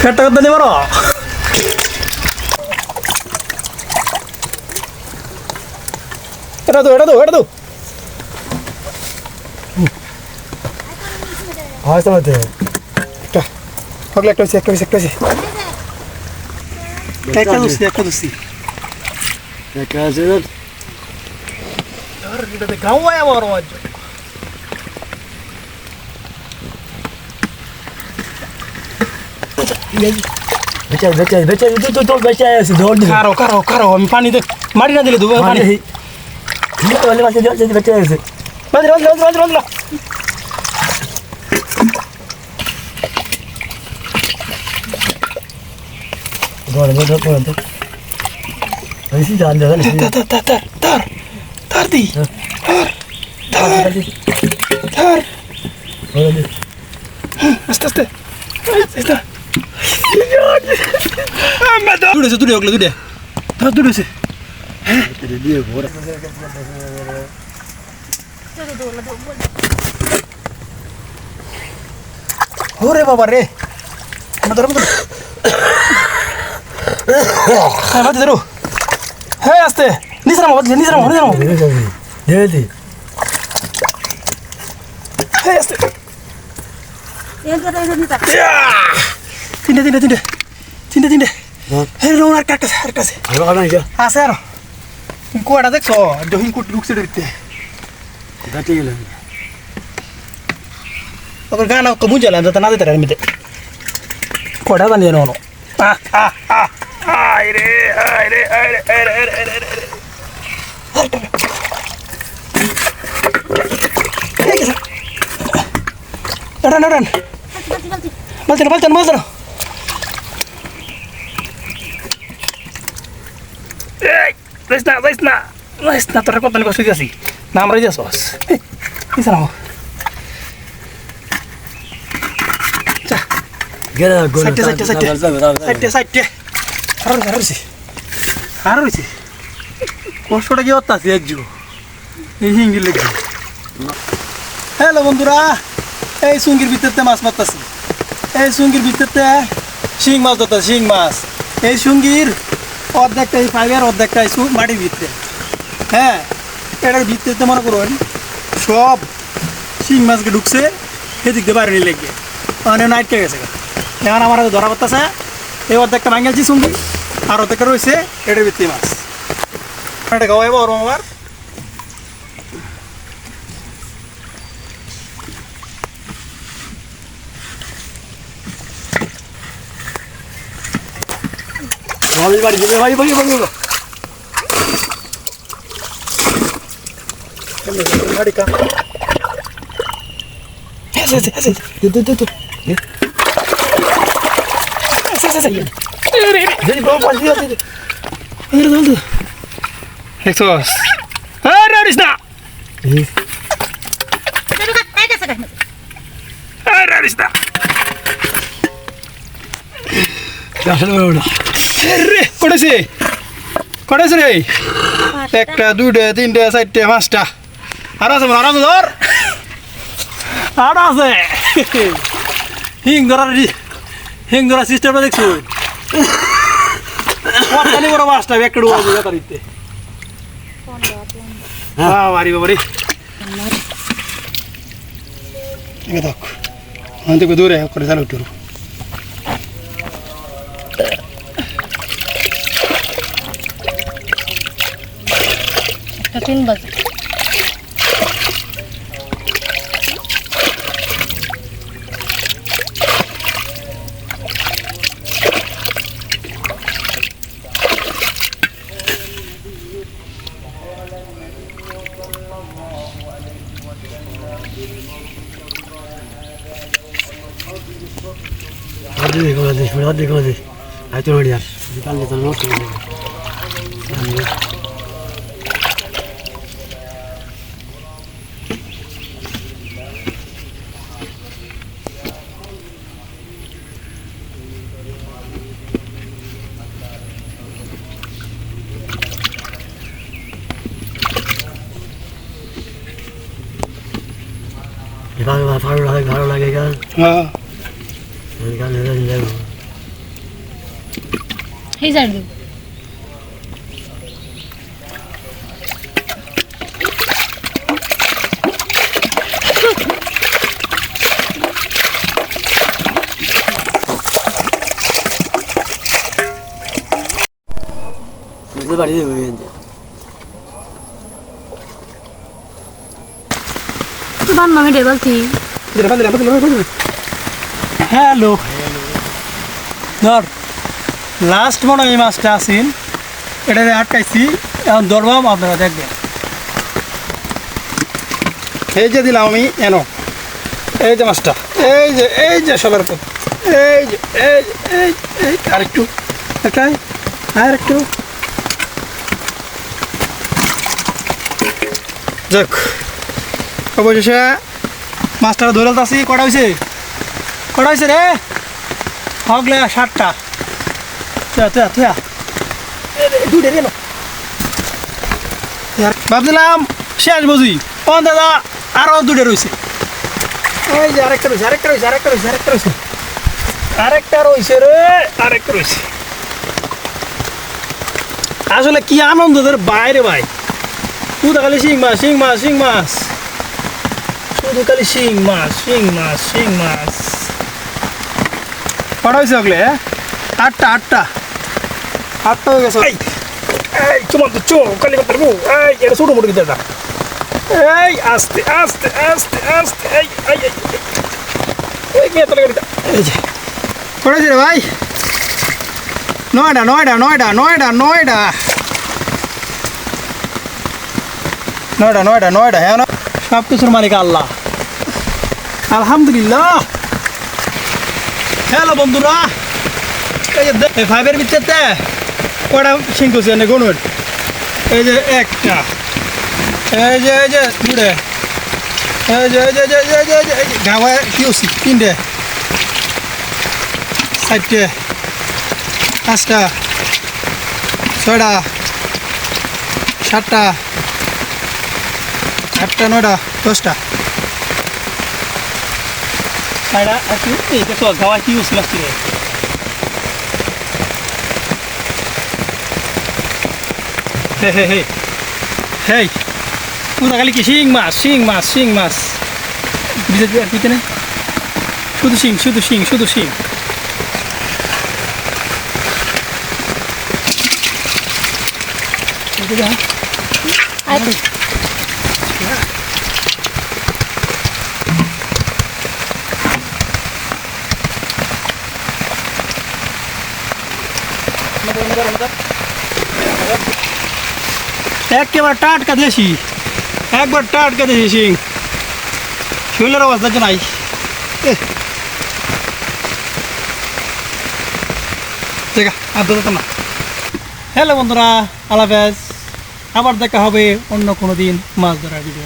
ফেটটা করতে নিবার এটা তো এটা তো এটা তো হয় তোমাতে একটা হগলে একটা হচ্ছে একটা হচ্ছে একটা হচ্ছে একটা দোষী একটা দোষী একটা আছে এটাতে গাও আয় আমার আওয়াজ বেচা বেচা বেচা তো তো তো বেচা আছে ধর দি কারও কারও কারও আমি পানি দে মাটি না দিলে দেবো পানি পানি কি তো বলে বাসে যাচ্ছে বেচা আছে বাঁধি বাঁধি বাঁধি বাঁধি বাঁধি ধর ধর ধর ধর বেশি জান জান তার তার তার তার তার দি তার তার আস্তে আস্তে আস্তে দূরেছে দূরে ওগুলো দূরে ধর দিয়ে ঘোরা ওরে বাবা রে ধরো ধরো হ্যাঁ বাতি ধরো হ্যাঁ আস্তে নিচে নামো নিচে নামো নিচে নামো দে দে হ্যাঁ আস্তে তিনটে তিনটে তিনটে তিনটে তিনটে। হ্যাঁ। রোন আর কাটছে আর কাছে আলো কানা যা আছে আর। কুয়াটা দেখছ? যখন কুট ঢুকছে ঢুকতে গাটি গেল আবার গানা তো বুঝলাম যাতে না দিতে পারে এমনিতে। কটা নেওয়া আয় রে রে রে রে রে রে যাইস না যাইস না যাইস না তোরা কত কষ্ট গেছি নাম রাই যাস গেল গোল সাইডে, সাইডে, সাইডে। সাইডে সাইডে। আরও রয়েছে আরও রয়েছে। কষ্টটা কি হচ্ছে আছে একজু এই হিঙ্গি লেগে হ্যালো বন্ধুরা। এই সুঙ্গির ভিতরতে মাছ মারতাছি। এই সুঙ্গির ভিতরতে শিং মাছ ধরতেছে শিং মাছ। এই সুঙ্গির অর্ধেকটা এই ফাইবার অর্ধেকটা আইসু মাটির ভিতরে হ্যাঁ এটার ভিত্তিতে মনে করুন, সব শিং মাছকে ঢুকছে সেদিক দিয়ে বাইরে লেগে মানে নাইটকে গেছে এখন আমার ধরা পড়তেছে, এই অর্ধেকটা ভাঙেছি সুন্দর আর অর্ধেকটা রয়েছে, এটার ভিত্তি মাছ। এটা গাওয়াইব ওর আমার ভাবি বাড়ি যাবে ভাই ভাই ভাই গাড়ি কা এসে এসে এসে দে দে দে এসে এসে দে বাবা পাশ দিয়ে দে Ayo dulu. Hexos. Ayo Arisna. Ayo Arisna. আসলে বড় রে করেছে করেছে রে? একটা দুইটা তিনটা চারটে পাঁচটা। আর আছে আর আছে ধর। আর আছে। হিং ধরার হিং ধরার সিস্টেমটা দেখছ? বড় মাছটা একটা ডুবা দিয়ে তারিতে হ্যাঁ। বাড়ি বাবারি দেখ দূরে করে চালু উঠে kakain ba? Gracias, gracias, gracias. Ahí te lo voy a liar. 바로 바로 나가 바로 나가니까 어. 아. 그러니까 내가 이제 뭐. 해살도. 우리 말이 왜 이제? Side দেব বুঝতে পারি বান্না মেটে বলছি হ্যালো। ধর লাস্ট মনে এই মাছটা আসিন এটা আটকাইছি এখন ধরবাম আপনারা দেখবেন। এই যে দিলাম আমি এন। এই যে মাছটা এই যে এই যে সবার পর এই যে এই এই এই আরেকটু। একটাই আর একটু যাক। মাছটা ধরে আসি কটা হয়েছে কটা হয়েছে রে? হগলে ষাটটা তুয়া তুয়া তুয়া ভাবছিলাম শেষ বুঝি ও দাদা আরও দুটে রয়েছে আরেকটা রে আসলে কি আনন্দ বাইরে ভাই। শুধু খালি শিং মাছ শিং মাছ শিং মাছ। শুধু খালি শিং মাছ শিং মাছ শিং মাছ কটা হয়েছে ওগুলো আটটা আটটা আটটা হয়ে গেছে এই তোমার তো চো কালি বউ এই এটা ছোটো মোটো কিন্তু এই আস্তে আস্তে আস্তে আস্তে এই এই এই এই। মেয়ে তোলা গাড়িটা এই যে কটা হয়েছে রে ভাই নয়টা নয়টা নয়টা নয়টা নয়টা নয়টা নয়টা নয়টা হ্যাঁ সব কিছুর মালিক আল্লাহ আলহামদুলিল্লাহ। হ্যালো বন্ধুরা, এই ফাইভের কটা এই যে একটা, এই যে এই যে এই যে এই যে এই যে এই যে এই যে কি হচ্ছে? তিনটে, চারটে, পাঁচটা, ছয়টা, সাতটা, আটটা, নয়টা, দশটা। सायडा अशी त्याचं गावाची यूज नसते हे हे हे हे তুই লাগালি কি? শিং মাছ শিং মাছ শিং মাছ। বিজেপি আর পিছনে শুধু শিং শুধু শিং শুধু শিং। আচ্ছা একেবারে টাটকা দেশি। একবার টাটকা দেশি শিং শরীরের অবস্থা তো নাই। এহ। দেখা আর না হ্যালো বন্ধুরা আলাপেজ আবার দেখা হবে অন্য কোনো দিন মাছ ধরার ভিডিও